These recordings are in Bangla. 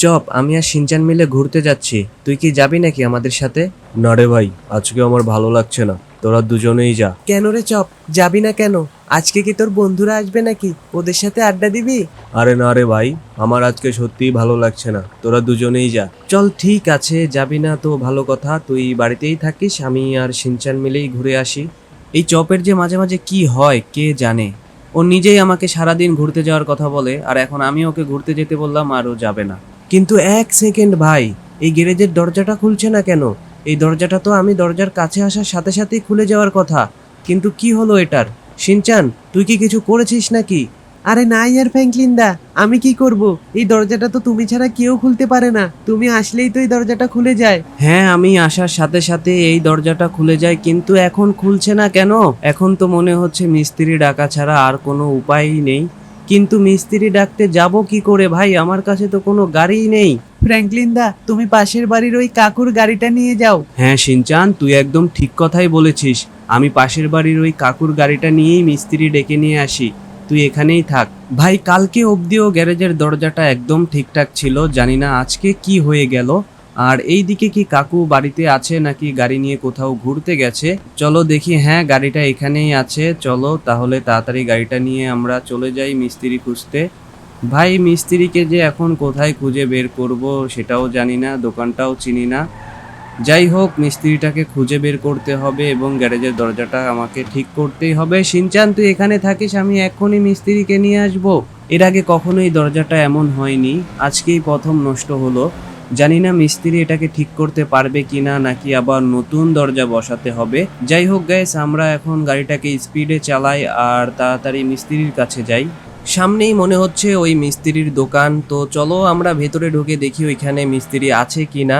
চপ আমি আর সিনচান মিলে ঘুরতে যাচ্ছি। তুই কি যাবি নাকি আমাদের সাথে? না রে ভাই আজকে আমার ভালো লাগছে না। তোরা দুজনেই যা। কেন রে চপ? যাবি না কেন? আজকে কি তোর বন্ধুরা আসবে নাকি? ওদের সাথে আড্ডা দিবি? আরে না রে ভাই আমার আজকে সত্যিই ভালো লাগছে না। তোরা দুজনেই যা। চল ঠিক আছে যাবি না তো ভালো কথা। তুই বাড়িতেই থাকিস আমি আর সিনচান মিলেই ঘুরে আসি। এই চপের যে মাঝে মাঝে কি হয় কে জানে? ও নিজেই আমাকে সারাদিন ঘুরতে যাওয়ার কথা বলে আর এখন আমি ওকে ঘুরতে যেতে বললাম আর ও যাবে না। কিন্তু এক সেকেন্ড ভাই এই গ্যারেজের দরজাটা খুলছে না কেন? এই দরজাটা তো আমি দরজার কাছে আসার সাথে সাথেই খুলে যাওয়ার কথা। কিন্তু কি হলো এটার? সিনচান তুই কি কিছু করেছিস নাকি? আরে না ইয়ার ফ্র্যাঙ্কলিন দা আমি কি করব? এই দরজাটা তো তুমি ছাড়া কেউ খুলতে পারে না। তুমি আসলেই তো এই দরজাটা খুলে যায়। হ্যাঁ আমি আসার সাথে সাথে এই দরজাটা খুলে যায় কিন্তু এখন খুলছে না কেন? এখন তো মনে হচ্ছে মিস্ত্রি ডাকা ছাড়া আর কোনো উপায়ই নেই। কিন্তু মিস্ত্রি ডাকতে যাব কি করে ভাই? আমার কাছে তো কোনো গাড়িই নেই। ফ্র্যাঙ্কলিন দা তুমি পাশের বাড়ির ওই কাকুর গাড়িটা নিয়ে যাও। হ্যাঁ সিনচান তুই একদম ঠিক কথাই বলেছিস। আমি পাশের বাড়ির ওই কাকুর গাড়িটা নিয়েই মিস্ত্রি ডেকে নিয়ে আসি। তুই এখানেই থাক। ভাই কালকে অবধিও গ্যারেজের দরজাটা একদম ঠিকঠাক ছিল। জানি না আজকে কি হয়ে গেল। আর এই দিকে কি কাকু বাড়িতে আছে নাকি গাড়ি নিয়ে কোথাও ঘুরতে গেছে? চলো দেখি হ্যাঁ গাড়িটা এখানেই আছে। চলো তাহলে তাড়াতাড়ি গাড়িটা নিয়ে আমরা চলে যাই মিস্ত্রি খুঁজতে। ভাই, মিস্ত্রিকে যে এখন কোথায় খুঁজে বের করব সেটাও জানি না, দোকানটাও চিনি না। যাই হোক, মিস্ত্রিটাকে খুঁজে বের করতে হবে এবং গ্যারেজের দরজাটা আমাকে ঠিক করতেই হবে। সিনচান, তুই এখানে থাকিস, আমি এক্ষুনি মিস্ত্রিকে নিয়ে আসব। এর আগে কখনোই দরজাটা এমন হয়নি। আজকেই প্রথম নষ্ট হলো। জানি না মিস্ত্রি এটাকে ঠিক করতে পারবে কিনা, নাকি আবার নতুন দরজা বসাতে হবে। যাই হোক গ্যাস আমরা এখন গাড়িটাকে স্পিডে চালাই আর তাড়াতাড়ি মিস্ত্রির কাছে যাই। সামনেই মনে হচ্ছে ওই মিস্ত্রির দোকান। তো চলো আমরা ভেতরে ঢুকে দেখি ওইখানে মিস্ত্রি আছে কিনা।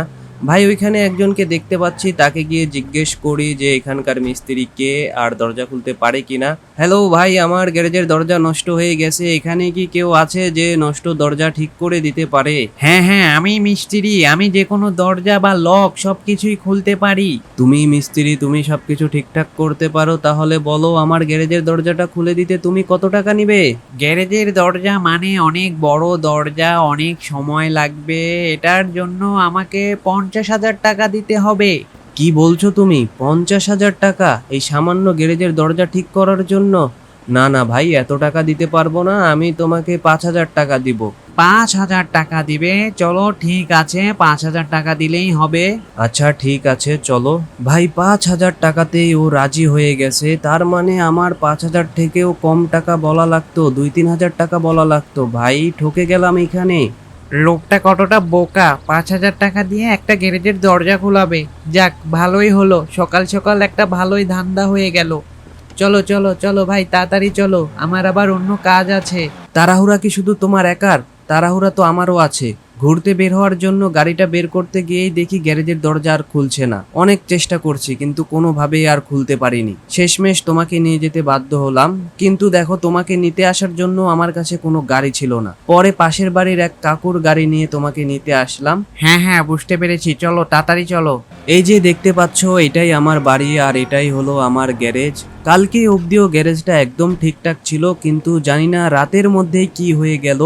ভাই, ওইখানে একজনকে দেখতে পাচ্ছি, তাকে গিয়ে জিজ্ঞেস করি যে এখানকার মিস্ত্রি কে, আর দরজা খুলতে পারে কিনা। হ্যালো ভাই আমার গ্যারেজের দরজা নষ্ট হয়ে গেছে। এখানে কি কেউ আছে যে নষ্ট দরজা ঠিক করে দিতে পারে? হ্যাঁ হ্যাঁ আমি মিস্ত্রি। আমি যে কোনো দরজা বা লক সব কিছুই খুলতে পারি। তুমি মিস্ত্রি তুমি সবকিছু ঠিকঠাক করতে পারো। তাহলে বলো আমার গ্যারেজের দরজাটা খুলে দিতে তুমি কত টাকা নিবে? গ্যারেজের দরজা মানে অনেক বড় দরজা অনেক সময় লাগবে। এটার জন্য আমাকে পঞ্চাশ হাজার টাকা দিতে হবে। কি বলছো তুমি? পঞ্চাশ হাজার টাকা এই সামান্য গ্যারেজের দরজা ঠিক করার জন্য? না না ভাই এত টাকা দিতে পারব না আমি তোমাকে পাঁচ হাজার টাকা দিব। পাঁচ হাজার টাকা দিবে? চলো ঠিক আছে পাঁচ হাজার টাকা দিলেই হবে। আচ্ছা ঠিক আছে চলো। ভাই পাঁচ হাজার টাকাতেই ও রাজি হয়ে গেছে তার মানে আমার পাঁচ হাজার থেকেও কম টাকা বলা লাগতো দুই তিন হাজার টাকা বলা লাগতো। ভাই ঠকে গেলাম এখানে। লোকটা কতটা বোকা? পাঁচ হাজার টাকা দিয়ে একটা গ্যারেজের দরজা খোলাবে। যাক, ভালোই হলো। সকাল সকাল একটা ভালোই ধান্দা হয়ে গেল। চলো চলো চলো ভাই, তাড়াতাড়ি চলো। আমার আবার অন্য কাজ আছে। তাড়াহুড়া কি শুধু তোমার একার? তাড়াহুড়া তো আমারও আছে। ঘুরতে বের হওয়ার জন্য গাড়িটা বের করতে গিয়েই দেখি গ্যারেজের দরজা আর খুলছে না। অনেক চেষ্টা করছি, কিন্তু কোনোভাবেই আর খুলতে পারিনি। শেষমেশ তোমাকে নিয়ে যেতে বাধ্য হলাম, কিন্তু দেখো তোমাকে নিতে আসার জন্য আমার কাছে কোনো গাড়ি ছিল না। পরে পাশের বাড়ির এক কাকুর গাড়ি নিয়ে তোমাকে নিতে আসলাম। হ্যাঁ হ্যাঁ বুঝতে পেরেছি, চলো, তাড়াতাড়ি চলো। এই যে দেখতে পাচ্ছ, এটাই আমার বাড়ি আর এটাই হলো আমার গ্যারেজ। কালকে অবধিও গ্যারেজটা একদম ঠিকঠাক ছিল, কিন্তু জানি না রাতের মধ্যেই কি হয়ে গেল।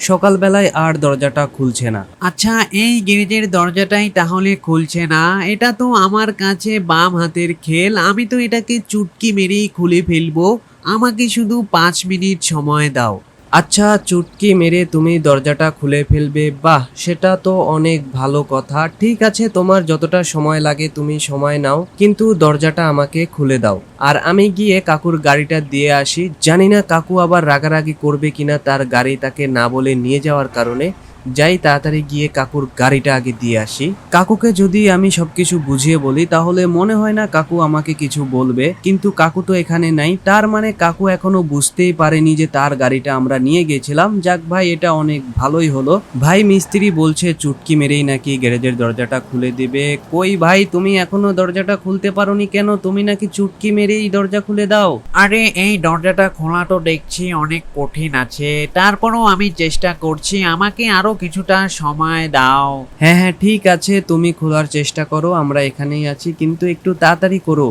সকালবেলায় আর দরজাটা খুলছে না। আচ্ছা এই গ্যারেজের দরজাটাই তাহলে খুলছে না। এটা তো আমার কাছে বাম হাতের খেল। আমি তো এটাকে চুটকি মেরেই খুলে ফেলব। আমাকে শুধু পাঁচ মিনিট সময় দাও। আচ্ছা চুটকি মেরে তুমি দরজাটা খুলে ফেলবে। বাহ, সেটা তো অনেক ভালো কথা। ঠিক আছে, তোমার যতটা সময় লাগে তুমি সময় নাও, কিন্তু দরজাটা আমাকে খুলে দাও। আর আমি গিয়ে কাকুর গাড়িটা দিয়ে আসি। জানি না কাকু আবার রাগারাগি করবে কিনা তার গাড়ি তাকে না বলে নিয়ে যাওয়ার কারণে। যাই তাড়াতাড়ি গিয়ে কাকুর গাড়িটা আগে দিয়ে আসি। কাকুকে যদি আমি সবকিছু বুঝিয়ে বলি, তাহলে মনে হয় না কাকু আমাকে কিছু বলবে। কিন্তু কাকু তো এখানে নাই, তার মানে কাকু এখনও বুঝতেই পারেনি যে তার গাড়িটা আমরা নিয়ে গেছিলাম যাক ভাই, এটা অনেক ভালোই হলো। ভাই, মিস্ত্রি বলছে, চুটকি মেরেই নাকি গ্যারেজের দরজাটা খুলে দিবে। কই ভাই, তুমি এখনও দরজাটা খুলতে পারোনি কেন? তুমি নাকি চুটকি মেরেই দরজা খুলে দাও। আরে, এই দরজাটা খোলা তো দেখছি, অনেক কঠিন আছে। তারপরও আমি চেষ্টা করছি, আমাকে আরও কিছুটা সময় দাও। হ্যাঁ হ্যাঁ ঠিক আছে তুমি খোলার চেষ্টা করো আমরা এখানেই আছি কিন্তু একটু তাড়াতাড়ি করো।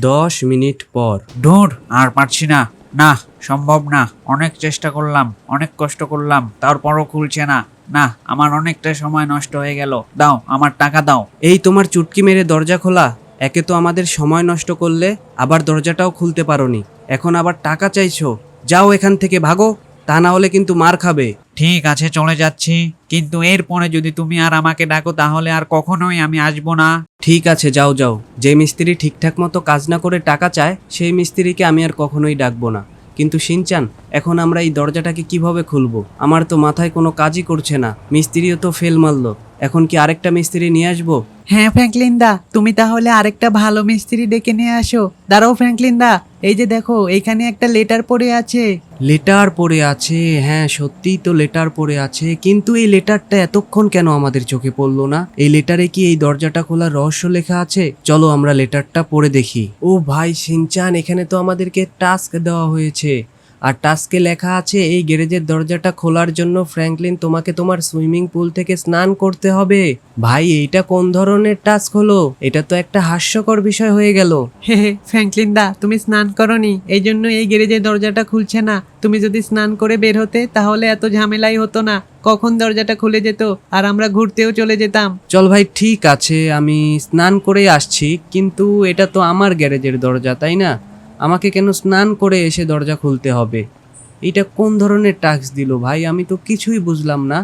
দশ মিনিট পর। ধুর আর পারছি না। না সম্ভব না। অনেক চেষ্টা করলাম অনেক কষ্ট করলাম তারপরও খুলছে না। না আমার অনেকটা সময় নষ্ট হয়ে গেল। দাও আমার টাকা দাও। এই তোমার চুটকি মেরে দরজা খোলা। একে তো আমাদের সময় নষ্ট করলে আবার দরজাটাও খুলতে পারোনি। এখন আবার টাকা চাইছো। যাও এখান থেকে ভাগো তা না হলে কিন্তু মার খাবে। ঠিক আছে, চলে যাচ্ছি। কিন্তু এরপরে যদি তুমি আর আমাকে ডাকো, তাহলে আর কখনোই আমি আসব না। ঠিক আছে, যাও যাও। যে মিস্ত্রি ঠিকঠাক মতো কাজ না করে টাকা চায়, সেই মিস্ত্রিকে আমি আর কখনোই ডাকবো না। কিন্তু শিনচান এখন আমরা এই দরজাটাকে কীভাবে খুলবো? আমার তো মাথায় কোনো কাজই করছে না। মিস্ত্রিও তো ফেল মারলো। এখন কি আরেকটা মিস্ত্রি নিয়ে আসব? হ্যাঁ ফ্র্যাঙ্কলিন দা তুমি তাহলে আরেকটা ভালো মিস্ত্রি ডেকে নিয়ে আসো। দাঁড়াও ফ্র্যাঙ্কলিন দা এই যে দেখো এখানে একটা লেটার পড়ে আছে। লেটার পড়ে আছে হ্যাঁ সত্যিই তো লেটার পড়ে আছে কিন্তু এই লেটারটা এতক্ষণ কেন আমাদের চোখে পড়ল না? এই লেটারে কি এই দরজাটা খোলার রহস্য লেখা আছে? চলো আমরা লেটারটা পড়ে দেখি। ও ভাই সিনচান এখানে তো আমাদেরকে টাস্ক দেওয়া হয়েছে। আর টাস্কে লেখা আছে এই গ্যারেজের দরজাটা খোলার জন্য ফ্র্যাঙ্কলিন তোমাকে তোমার সুইমিং পুল থেকে স্নান করতে হবে। ভাই এইটা কোন ধরনের টাস্ক হলো? এটা তো একটা হাস্যকর বিষয় হয়ে গেল। হে হে ফ্র্যাঙ্কলিন দা তুমি স্নান করনি। এই জন্য এই গ্যারেজের দরজাটা খুলছে না। তুমি যদি স্নান করে বের হতে তাহলে এত ঝামেলাই হতো না। কখন দরজাটা খুলে যেত আর আমরা ঘুরতেও চলে যেতাম। চল ভাই ঠিক আছে আমি স্নান করে আসছি কিন্তু এটা তো আমার গ্যারেজের দরজা তাই না? আমাকে কেন স্নান করে এসে দরজা খুলতে হবে? এটা কোন ধরনের টাস্ক দিল ভাই? আমি তো কিছুই বুঝলাম না।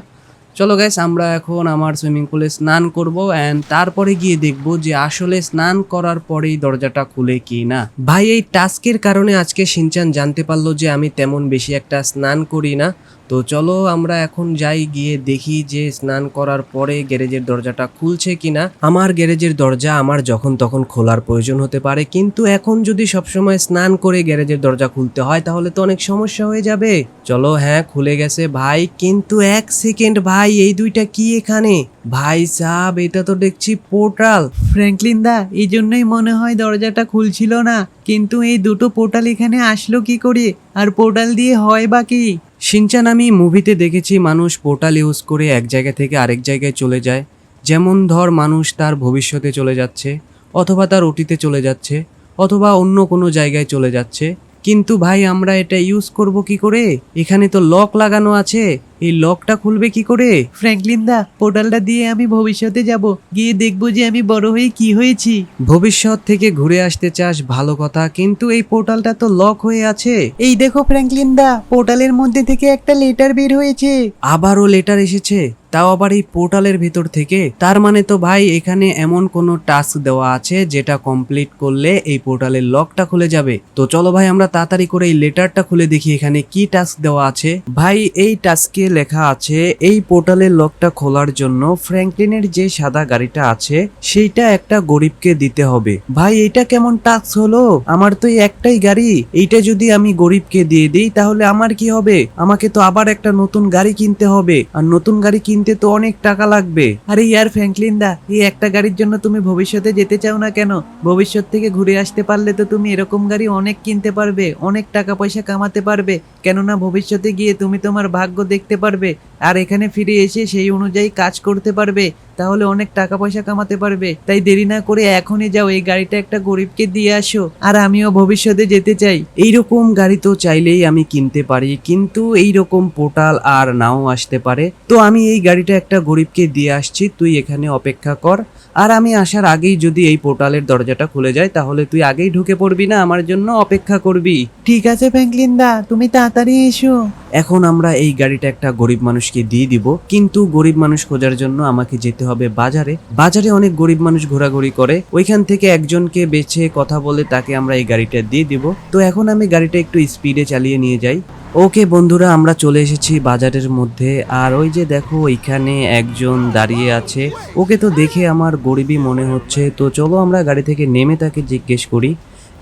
চলো গ্যাস আমরা এখন আমার সুইমিং পুলে স্নান করব অ্যান্ড তারপরে গিয়ে দেখব যে আসলে স্নান করার পরেই দরজাটা খুলে কি না। ভাই, এই টাস্কের কারণে আজকে সিনচান জানতে পারল যে আমি তেমন বেশি একটা স্নান করি না। তো চলো আমরা এখন যাই গিয়ে দেখি যে স্নান করার পরে গ্যারেজের দরজাটা খুলছে কিনা। আমার গ্যারেজের দরজা আমার যখন তখন খোলার প্রয়োজন হতে পারে, কিন্তু এখন যদি সবসময় স্নান করে গ্যারেজের দরজা খুলতে হয়, তাহলে তো অনেক সমস্যা হয়ে যাবে। চলো হ্যাঁ খুলে গেছে ভাই, কিন্তু এক সেকেন্ড ভাই, এই দুইটা কি এখানে? ভাই সাব এটা তো দেখছি পোর্টাল। ফ্র্যাঙ্কলিন দা, এই জন্যই মনে হয় দরজাটা খুলছিল না, কিন্তু এই দুটো পোর্টাল এখানে আসলো কি করে? আর পোর্টাল দিয়ে হয় বা কি? সিনচান আমি মুভিতে দেখেছি মানুষ পোর্টাল ইউজ করে এক জায়গা থেকে আরেক জায়গায় চলে যায়। যেমন ধর মানুষ তার ভবিষ্যতে চলে যাচ্ছে, অথবা তার অতীতে চলে যাচ্ছে, অথবা অন্য কোনো জায়গায় চলে যাচ্ছে। কিন্তু ভাই, আমরা এটা ইউজ করব কি করে? এখানে তো লক লাগানো আছে। এই লকটা খুলবে কি করে? ফ্র্যাঙ্কলিন দা পোর্টালটা দিয়ে আমি ভবিষ্যতে যাব। গিয়ে দেখব যে আমি বড় হয়ে কি হয়েছি। ভবিষ্যৎ থেকে ঘুরে আসতে চাস ভালো কথা কিন্তু এই পোর্টালটা তো লক হয়ে আছে। এই দেখো ফ্র্যাঙ্কলিন দা পোর্টালের মধ্যে থেকে একটা লেটার বের হয়েছে। আবারও লেটার এসেছে তাও আবার এই পোর্টালের ভেতর থেকে। তার মানে তো ভাই এখানে এমন কোনো টাস্ক দেওয়া আছে যেটা কমপ্লিট করলে এই পোর্টালের লকটা খুলে যাবে। তো চলো ভাই আমরা তাড়াতাড়ি করে এই লেটারটা খুলে দেখি এখানে কি টাস্ক দেওয়া আছে। ভাই এই টাস্কে লেখা আছে, এই পোর্টালের লকটা খোলার জন্য ফ্র্যাঙ্কলিনের যে সাদা গাড়িটা আছে, সেইটা একটা গরিবকে দিতে হবে। ভাই এটা কেমন টাস্ক হলো? আমার তো একটাই গাড়ি। এইটা যদি আমি গরিবকে দিয়ে দিই, তাহলে আমার কি হবে? আমাকে তো আবার একটা নতুন গাড়ি কিনতে হবে। আর নতুন গাড়ি কিনতে তো অনেক টাকা লাগবে। আরে ইয়ার ফ্র্যাঙ্কলিন দা, এই একটা গাড়ির জন্য তুমি ভবিষ্যতে যেতে চাও না কেন? ভবিষ্যৎ থেকে ঘুরে আসতে পারলে তো তুমি এরকম গাড়ি অনেক কিনতে পারবে, অনেক টাকা পয়সা কামাতে পারবে। কেননা ভবিষ্যতে গিয়ে তুমি তোমার ভাগ্য দেখতে পারবে আর এখানে ফিরে এসে সেই অনুযায়ী কাজ করতে পারবে তাহলে অনেক টাকা পয়সা কামাতে পারবে। তাই দেরি না করে এখনই যাও এই গাড়িটা একটা গরিবকে দিয়ে আসো। আর আমিও ভবিষ্যতে যেতে চাই। এইরকম গাড়ি তো চাইলেই আমি কিনতে পারি কিন্তু এইরকম পোর্টাল আর নাও আসতে পারে। তো আমি এই গাড়িটা একটা গরিবকে দিয়ে আসছি তুই এখানে অপেক্ষা কর। আর আমি আসার আগেই যদি এই পোর্টালের দরজাটা খুলে যায় তাহলে তুই আগেই ঢুকে পড়বি না আমার জন্য অপেক্ষা করবি। ঠিক আছে ফ্র্যাঙ্কলিন দা তুমি তাড়াতাড়ি এসো। এখন আমরা এই গাড়িটা একটা গরিব মানুষকে দিয়ে দিব, কিন্তু গরিব মানুষ খোঁজার জন্য আমাকে যেতে হবে বাজারে। বাজারে অনেক গরিব মানুষ ঘোরাঘুরি করে। ওইখান থেকে একজনকে বেছে কথা বলে তাকে আমরা এই গাড়িটা দিয়ে দিব। তো এখন আমি গাড়িটা একটু স্পিডে চালিয়ে নিয়ে যাই। ওকে বন্ধুরা, আমরা চলে এসেছি বাজারের মধ্যে। আর ওই যে দেখো, ওইখানে একজন দাঁড়িয়ে আছে। ওকে তো দেখে আমার গরিবই মনে হচ্ছে। তো চলো আমরা গাড়ি থেকে নেমে তাকে জিজ্ঞেস করি।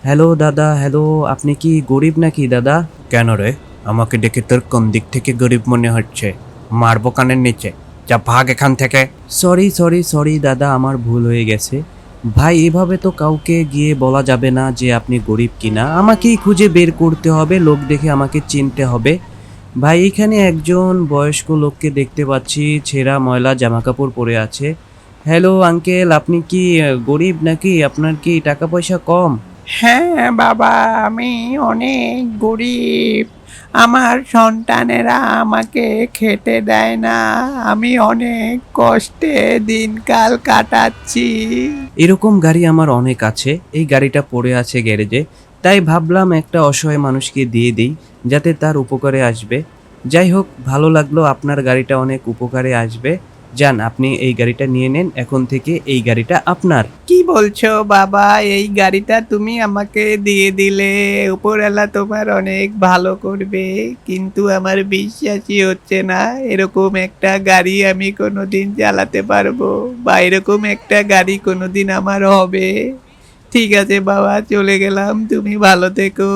হ্যালো দাদা, হ্যালো, আপনি কি গরিব নাকি দাদা? কেন রে? আমাকে দেখে তোর কোন দিক থেকে গরিব মনে হচ্ছে? মারবো কানের নিচে। যা ভাগ এখান থেকে। সরি সরি সরি দাদা আমার ভুল হয়ে গেছে। ভাই এভাবে তো কাউকে গিয়ে বলা যাবে না যে আপনি গরিব কিনা। আমাকেই খুঁজে বের করতে হবে লোক দেখে আমাকে চিনতে হবে। ভাই এখানে একজন বয়স্ক লোককে দেখতে পাচ্ছি ছেঁড়া ময়লা জামা কাপড় পরে আছে। হ্যালো আঙ্কেল আপনি কি গরিব নাকি? আপনার কি টাকা পয়সা কম? হ্যাঁ বাবা আমি অনেক গরিব। আমার সন্তানেরা আমাকে খেতে দেয় না। আমি অনেক কষ্টে দিনকাল কাটাচ্ছি। এরকম গাড়ি আমার অনেক আছে। এই গাড়িটা পড়ে আছে গ্যারেজে। তাই ভাবলাম একটা অসহায় মানুষকে দিয়ে দিই, যাতে তার উপকারে আসবে। যাই হোক, ভালো লাগল আপনার গাড়িটা অনেক উপকারে আসবে। যান, আপনি এই গাড়িটা নিয়ে নেন। এখন থেকে এই গাড়িটা আপনার। কি বলছো, বাবা? এই গাড়িটা তুমি আমাকে দিয়ে দিলে। উপরওয়ালা তোমার অনেক ভালো করবে। কিন্তু আমার বিশ্বাসই হচ্ছে না, এরকম একটা গাড়ি আমি কোনোদিন চালাতে পারব বা এরকম একটা গাড়ি কোনোদিন আমার হবে। ঠিক আছে বাবা, চলে গেলাম। তুমি ভালো থেকো।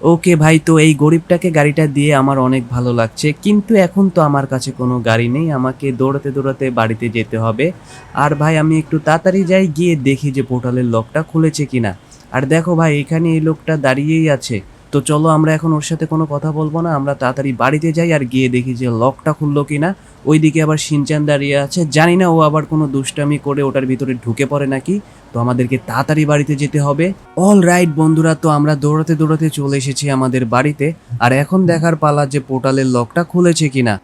ওকে ভাই, তো এই গরিবটাকে গাড়িটা দিয়ে আমার অনেক ভালো লাগছে, কিন্তু এখন তো আমার কাছে কোনো গাড়ি নেই, আমাকে দৌড়াতে দৌড়াতে বাড়িতে যেতে হবে। আর ভাই, আমি একটু তাড়াতাড়ি যাই, গিয়ে দেখি যে পোর্টালের লকটা খুলেছে কিনা। আর দেখো ভাই, এখানে এই লোকটা দাঁড়িয়েই আছে। তো চলো, আমরা এখন ওর সাথে কোনো কথা বলব না, আমরা তাড়াতাড়ি বাড়িতে যাই আর গিয়ে দেখি যে লকটা খুললো কিনা। ওইদিকে আবার সিনচান দাঁড়িয়ে আছে, জানি না ও আবার কোনো দুষ্টামি করে ওটার ভিতরে ঢুকে পড়ে নাকি। তো আমাদেরকে তাড়াতাড়ি বাড়িতে যেতে হবে। অল রাইট বন্ধুরা তো আমরা দৌড়াতে দৌড়াতে চলে এসেছি আমাদের বাড়িতে। আর এখন দেখার পালা যে পোর্টালের লকটা খুলেছে কিনা।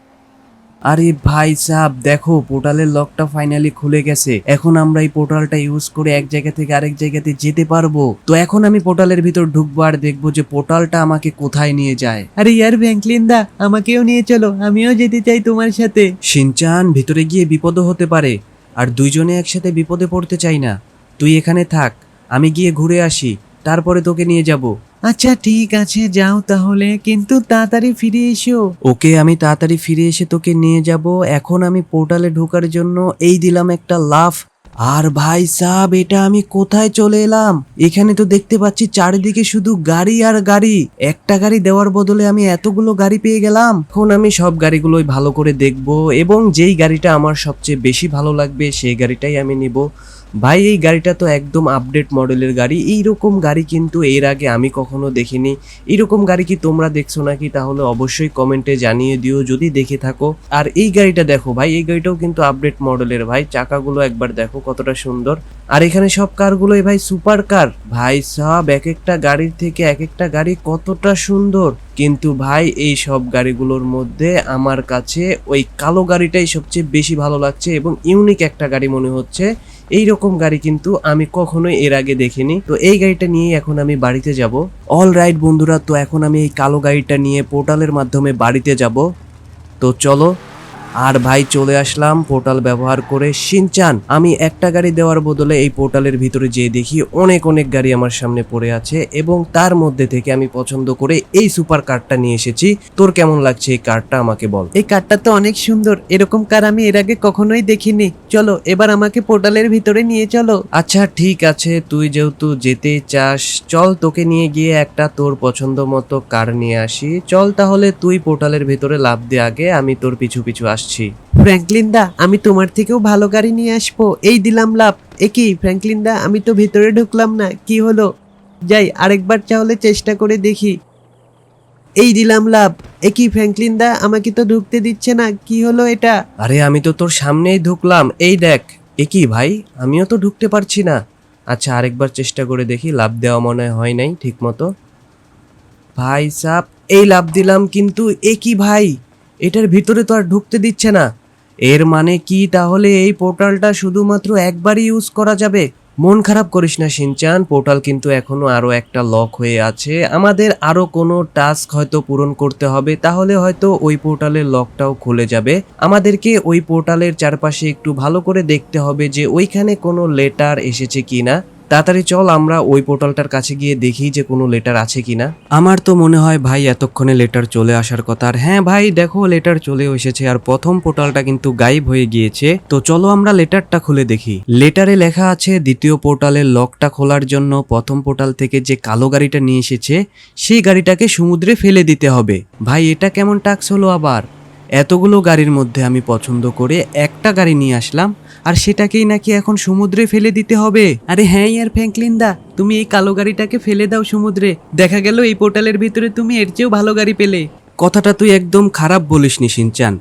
আরে ভাই সাহ দেখো পোর্টালের লকটা ফাইনালি খুলে গেছে। এখন আমরা এই পোর্টালটা ইউজ করে এক জায়গা থেকে আরেক জায়গাতে যেতে পারব। তো এখন আমি পোর্টালের ভিতর ঢুকবো আর দেখব যে পোর্টালটা আমাকে কোথায় নিয়ে যায়। আরে ইয়ার ফ্র্যাঙ্কলিন দা আমাকেও নিয়ে চলো আমিও যেতে চাই তোমার সাথে। সিনচান ভিতরে গিয়ে বিপদও হতে পারে। আর দুইজনে একসাথে বিপদে পড়তে চাই না। তুই এখানে থাক আমি গিয়ে ঘুরে আসি তারপরে তোকে নিয়ে যাব। আচ্ছা ঠিক আছে যাও তাহলে কিন্তু তাড়াতাড়ি ফিরে এসো। ওকে আমি তাড়াতাড়ি ফিরে এসে তোকে নিয়ে যাব। এখন আমি পোর্টালে ঢোকার জন্য এই দিলাম একটা লাফ। আর ভাই সাব এটা আমি কোথায় চলে এলাম? এখানে তো দেখতে পাচ্ছি চারিদিকে শুধু গাড়ি আর গাড়ি। একটা গাড়ি দেওয়ার বদলে আমি এতগুলো গাড়ি পেয়ে গেলাম। এখন আমি সব গাড়িগুলোই ভালো করে দেখব এবং যেই গাড়িটা আমার সবচেয়ে বেশি ভালো লাগবে সেই গাড়িটাই আমি নিব। ভাই, এই গাড়িটা তো একদম আপডেট মডেলের গাড়ি। এইরকম গাড়ি কিন্তু এর আগে আমি কখনো দেখিনি। এরকম গাড়ি কি তোমরা দেখছ নাকি? তাহলে অবশ্যই কমেন্টে জানিয়ে দিও, যদি দেখে থাকো। আর এই গাড়িটা দেখো ভাই, এই গাড়িটাও কিন্তু আপডেট মডেলের ভাই। চাকাগুলো একবার দেখো কতটা সুন্দর। আর এখানে সব কারগুলোই ভাই সুপার কার ভাই সব, এক একটা গাড়ির থেকে এক একটা গাড়ি কতটা সুন্দর। কিন্তু ভাই, এই সব গাড়িগুলোর মধ্যে আমার কাছে ওই কালো গাড়িটাই সবচেয়ে বেশি ভালো লাগছে এবং ইউনিক একটা গাড়ি মনে হচ্ছে। এই রকম গাড়ি কিন্তু আমি কখনোই এর আগে দেখিনি। তো এই গাড়িটা নিয়ে এখন আমি বাড়িতে যাব। অল রাইট বন্ধুরা, তো এখন আমি এই কালো গাড়িটা নিয়ে পোর্টালের মাধ্যমে বাড়িতে যাব। তো চলো আর ভাই চলে আসলাম পোর্টাল ব্যবহার করে। সিনচান আমি একটা গাড়ি দেওয়ার বদলে এই পোর্টালের ভিতরে যেয়ে দেখি অনেক অনেক গাড়ি আমার সামনে পড়ে আছে এবং তার মধ্যে থেকে আমি পছন্দ করে এই সুপার কারটা নিয়ে এসেছি। তোর কেমন লাগছে এই কারটা আমাকে বল। এই কারটা তো অনেক সুন্দর এরকম কার আমি এর আগে কখনোই দেখিনি। চলো এবার আমাকে পোর্টালের ভিতরে নিয়ে চলো। আচ্ছা ঠিক আছে তুই যেহেতু যেতে চাস চল তোকে নিয়ে গিয়ে একটা তোর পছন্দ মতো কার নিয়ে আসি। চল তাহলে তুই পোর্টালের ভিতরে লাভ দে আগে আমি তোর পিছু পিছু আসছি। ফ্র্যাঙ্কলিন দা আমি তোমার থেকেও ভালো গাড়ি নিয়ে আসব। এই দিলাম লাভ। একই ফ্র্যাঙ্কলিন দা আমি তো ভিতরে ঢুকলাম না। কি হলো? যাই আরেকবার তাহলে চেষ্টা করে দেখি। এই দিলাম লাভ। এ কি ফ্র্যাঙ্কলিন দা আমাকে তো ঢুকতে দিচ্ছে না। কি হলো এটা? আরে আমি তো তোর সামনেই ঢুকলাম। এই দেখ। একই ভাই আমিও তো ঢুকতে পারছি না। আচ্ছা আরেকবার চেষ্টা করে দেখি। লাভ দেওয়া মনে হয় নাই ঠিক মতো ভাই সাপ এই লাভ দিলাম কিন্তু এ কি ভাই? এটার ভিতরে তো আর ঢুকতে দিচ্ছে না। এর মানে কি? তাহলে এই পোর্টালটা শুধুমাত্র একবারই ইউজ করা যাবে? মন খারাপ করিস না, সিনচান। পোর্টাল কিন্তু এখনও আরও একটা লক হয়ে আছে। আমাদের আরও কোনো টাস্ক হয়তো পূরণ করতে হবে। তাহলে হয়তো ওই পোর্টালের লকটাও খুলে যাবে। আমাদেরকে ওই পোর্টালের চারপাশে একটু ভালো করে দেখতে হবে যে ওইখানে কোনো লেটার এসেছে কিনা। তাড়াতাড়ি চল, আমরা ওই পোর্টালটার কাছে গিয়ে দেখি যে কোনো লেটার আছে কিনা। আমার তো মনে হয় ভাই এতক্ষণে লেটার চলে আসার কথা। আর হ্যাঁ ভাই, দেখো লেটার চলে এসেছে আর প্রথম পোর্টালটা কিন্তু গায়েব হয়ে গিয়েছে। তো চলো আমরা লেটারটা খুলে দেখি। লেটারে লেখা আছে, দ্বিতীয় পোর্টালের লকটা খোলার জন্য প্রথম পোর্টাল থেকে যে কালো গাড়িটা নিয়ে এসেছে, সেই গাড়িটাকে সমুদ্রে ফেলে দিতে হবে। ভাই, এটা কেমন টাক্স হলো আবার? এতগুলো গাড়ির মধ্যে আমি পছন্দ করে একটা গাড়ি নিয়ে আসলাম, আর সেটাকেই নাকি এখন সমুদ্রে ফেলে দিতে হবে। আরে হ্যাঁ ইয়ার ফ্র্যাঙ্কলিন দা তুমি এই কালো গাড়িটাকে ফেলে দাও সমুদ্রে। দেখা গেল এই পোর্টালের ভিতরে তুমি এর চেয়েও ভালো গাড়ি পেলে। কথাটা তুই একদম খারাপ বলিস নি সিনচান।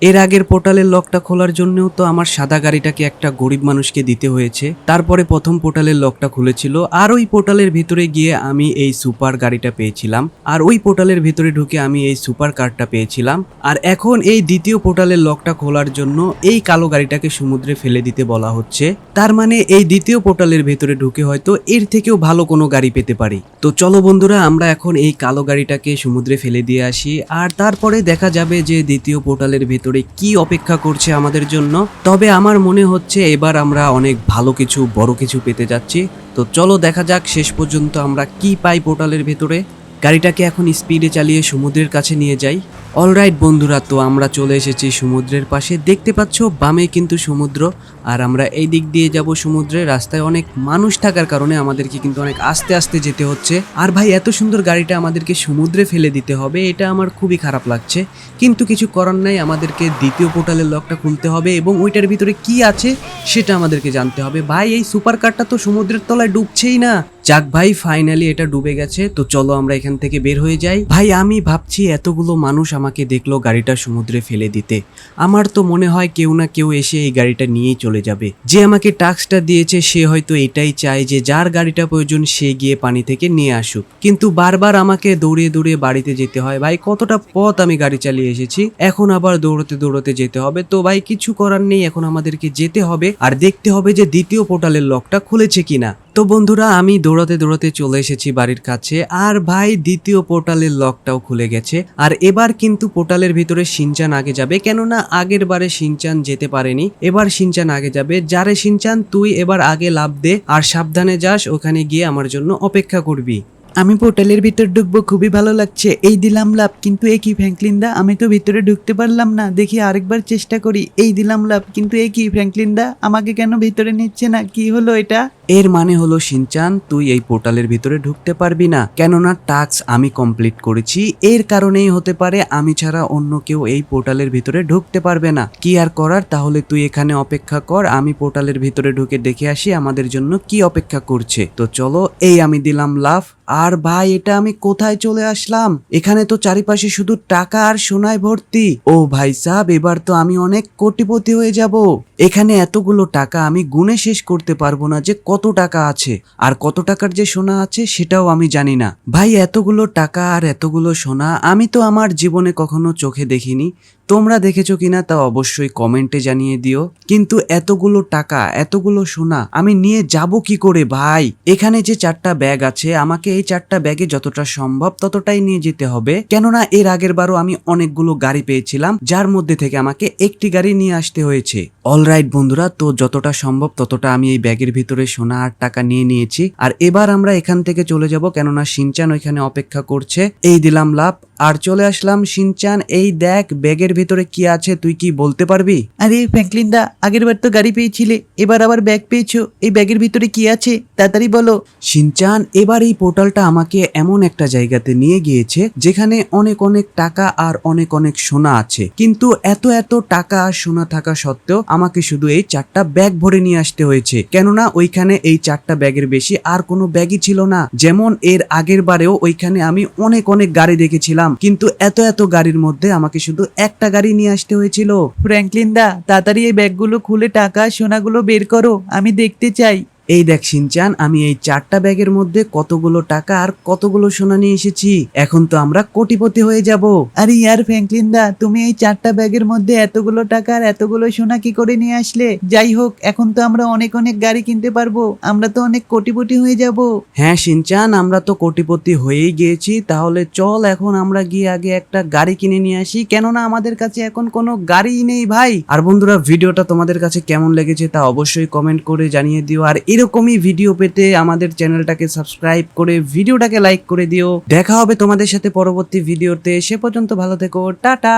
এর আগের পোর্টালের লকটা খোলার জন্যও তো আমার সাদা গাড়িটাকে একটা গরিব মানুষকে দিতে হয়েছে। তারপরে প্রথম পোর্টালের লকটা খুলেছিল, আর ওই পোর্টালের ভিতরে গিয়ে আমি এই সুপার গাড়িটা পেয়েছিলাম, আর ওই পোর্টালের ভিতরে ঢুকে আমি এই সুপার কারটা পেয়েছিলাম, আর এখন এই দ্বিতীয় পোর্টালের লকটা খোলার জন্য এই কালো গাড়িটাকে সমুদ্রে ফেলে দিতে বলা হচ্ছে। তার মানে এই দ্বিতীয় পোর্টালের ভেতরে ঢুকে হয়তো এর থেকেও ভালো কোনো গাড়ি পেতে পারি। তো চলো বন্ধুরা, আমরা এখন এই কালো গাড়িটাকে সমুদ্রে ফেলে দিয়ে আসি, আর তারপরে দেখা যাবে যে দ্বিতীয় পোর্টালের ভেতরে কি অপেক্ষা করছে আমাদের জন্য? তবে আমার মনে হচ্ছে এবার আমরা অনেক ভালো কিছু, বড় কিছু পেতে যাচ্ছি। তো চলো দেখা যাক শেষ পর্যন্ত আমরা কি পাই পোর্টালের ভেতরে। গাড়িটাকে এখন স্পিডে চালিয়ে সমুদ্রের কাছে নিয়ে যাই। অলরাইট বন্ধুরা, তো আমরা চলে এসেছি সমুদ্রের পাশে। দেখতে পাচ্ছ, বামে কিন্তু সমুদ্র, আর আমরা এই দিক দিয়ে যাব সমুদ্রে। রাস্তায় অনেক মানুষ থাকার কারণে আমাদেরকে কিন্তু অনেক আস্তে আস্তে যেতে হচ্ছে। আর ভাই, এত সুন্দর গাড়িটা আমাদেরকে সমুদ্রে ফেলে দিতে হবে, এটা আমার খুবই খারাপ লাগছে। কিন্তু কিছু করার নাই, আমাদেরকে দ্বিতীয় পোর্টালের লকটা খুলতে হবে এবং ওইটার ভিতরে কি আছে, সেটা আমাদেরকে জানতে হবে। ভাই, এই সুপার কারটা তো সমুদ্রের তলায় ডুবছেই না। যাক ভাই ফাইনালি এটা ডুবে গেছে, তো চলো আমরা এখান থেকে বের হয়ে যাই। ভাই, আমি ভাবছি এতগুলো মানুষ আমাকে দেখল গাড়িটা সমুদ্রে ফেলে দিতে। আমার তো মনে হয় কেউ না কেউ এসে এই গাড়িটা নিয়েই চলে যাবে। যে আমাকে টাস্কটা দিয়েছে, সে হয়তো এটাই চায় যে যার গাড়িটা প্রয়োজন, সে গিয়ে পানি থেকে নিয়ে আসুক। কিন্তু বারবার আমাকে দৌড়িয়ে দৌড়িয়ে বাড়িতে যেতে হয়। ভাই, কতটা পথ আমি গাড়ি চালিয়ে এসেছি। এখন আবার দৌড়তে দৌড়তে যেতে হবে। তো ভাই, কিছু করার নেই, এখন আমাদেরকে যেতে হবে। আর দেখতে হবে যে দ্বিতীয় পোর্টালের লকটা খুলেছে কিনা। তো বন্ধুরা, আমি দৌড়াতে দৌড়াতে চলে এসেছি বাড়ির কাছে, আর ভাই দ্বিতীয় পোর্টালের লকটাও খুলে গেছে। আর এবার কিন্তু পোর্টালের ভিতরে সিনচান আগে যাবে, কেননা আগের বারে সিনচান যেতে পারেনি। এবার সিনচান আগে যাবে, যারে সিনচান তুই এবার আগে লাভ দে, আর সাবধানে যাস, ওখানে গিয়ে আমার জন্য অপেক্ষা করবি। আমি পোর্টালের ভিতর ঢুকবো, খুবই ভালো লাগছে। এই দিলাম লাভ, কিন্তু এ কি ফ্র্যাঙ্কলিন দা আমি তো ভিতরে ঢুকতে পারলাম না। দেখি আরেকবার চেষ্টা করি। এই দিলাম লাভ, কিন্তু এ কি ফ্র্যাঙ্কলিন দা আমাকে কেন ভিতরে নিচ্ছে না? কি হলো এটা? এর মানে হলো, সিনচান, তুই এই পোর্টালের ভিতরে ঢুকতে পারবি না। কেননা, টাস্ক আমি কমপ্লিট করেছি। এর কারণেই হতে পারে, আমি ছাড়া অন্য কেউ এই পোর্টালের ভিতরে ঢুকতে পারবে না। কি আর করার? তাহলে তুই এখানে অপেক্ষা কর। আমি পোর্টালের ভিতরে ঢুকে দেখে আসি আমাদের জন্য কি অপেক্ষা করছে। তো চলো, এই আমি দিলাম লাভ আর ভাই, এটা আমি কোথায় চলে আসলাম? এখানে তো চারিপাশে শুধু টাকা আর সোনায় ভর্তি। ও ভাই সাহেব, এবার তো আমি অনেক কোটিপতি হয়ে যাব। এখানে এতগুলো টাকা আমি গুনে শেষ করতে পারব না যে কত টাকা আছে? আর কত টাকার যে সোনা আছে সেটাও আমি জানি না। ভাই, এতগুলো টাকা আর এতগুলো সোনা আমি তো আমার জীবনে কখনো চোখে দেখিনি। তোমরা দেখেছ কিনা তা অবশ্যই কমেন্টে জানিয়ে দিও। কিন্তু এতগুলো টাকা, এতগুলো সোনা, আমি নিয়ে যাব কি করে ভাই? এখানে যে চারটা ব্যাগ আছে, আমাকে এই চারটা ব্যাগে যতটা সম্ভব ততটাই নিয়ে যেতে হবে। কেননা এর আগের বারও আমি অনেকগুলো গাড়ি পেয়েছিলাম, যার মধ্যে থেকে আমাকে একটি গাড়ি নিয়ে আসতে হয়েছে। অলরাইট বন্ধুরা, তো যতটা সম্ভব ততটা আমি এই ব্যাগের ভিতরে সোনা আর টাকা নিয়ে নিয়েছি। আর এবার আমরা এখান থেকে চলে যাব, কেননা সিনচান ওইখানে অপেক্ষা করছে। এই দিলাম লাভ। আর চলে আসলাম সিনচান এই দেখ ব্যাগের ভিতরে কি আছে তুই কি বলতে পারবি? আরে ফ্র্যাঙ্কলিন দা আগের বার তো গাড়ি পেয়েছিলে এবার আবার ব্যাগ পেয়েছ এই ব্যাগের ভিতরে কি আছে তাড়াতাড়ি বলো। সিনচান এবার এই পোর্টালটা আমাকে এমন একটা জায়গাতে নিয়ে গিয়েছে যেখানে অনেক অনেক টাকা আর অনেক অনেক সোনা আছে। কিন্তু এত এত টাকা আর সোনা থাকা সত্ত্বেও আমাকে শুধু এই চারটা ব্যাগ ভরে নিয়ে আসতে হয়েছে। কেননা ওইখানে এই চারটা ব্যাগের বেশি আর কোনো ব্যাগই ছিল না। যেমন এর আগের বারেও ওইখানে আমি অনেক অনেক গাড়ি দেখেছিলাম। কিন্তু এত এত গাড়ির মধ্যে আমাকে শুধু একটা গাড়ি নিয়ে আসতে হয়েছিল। ফ্র্যাঙ্কলিন দা, তাড়াতাড়ি এই ব্যাগগুলো খুলে টাকা সোনাগুলো বের করো, আমি দেখতে চাই। এই দেখ সিনচান, আমি এই চারটা ব্যাগের মধ্যে কতগুলো টাকা আর কতগুলো সোনা নিয়ে এসেছি। এখন তো আমরা কোটিপতি হয়ে যাব। আরে ইয়ার ফ্র্যাঙ্কলিন দা, তুমি এই চারটা ব্যাগের মধ্যে এতগুলো টাকা আর এতগুলো সোনা কি করে নিয়ে আসলে? যাই হোক, এখন তো আমরা অনেক অনেক গাড়ি কিনতে পারব। আমরা তো অনেক কোটিপতি হয়ে যাব। হ্যাঁ সিনচান, আমরা তো কোটিপতি হয়েই গিয়েছি। তাহলে চল এখন আমরা গিয়ে আগে একটা গাড়ি কিনে নিয়ে আসি। কেননা আমাদের কাছে এখন কোনো গাড়িই নেই ভাই। আর বন্ধুরা, ভিডিওটা তোমাদের কাছে কেমন লেগেছে তা অবশ্যই কমেন্ট করে জানিয়ে দিও। আর এরকমই ভিডিও পেতে আমাদের চ্যানেলটাকে সাবস্ক্রাইব করে ভিডিওটাকে লাইক করে দিও। দেখা হবে তোমাদের সাথে পরবর্তী ভিডিওতে সে পর্যন্ত ভালো থেকো। টাটা!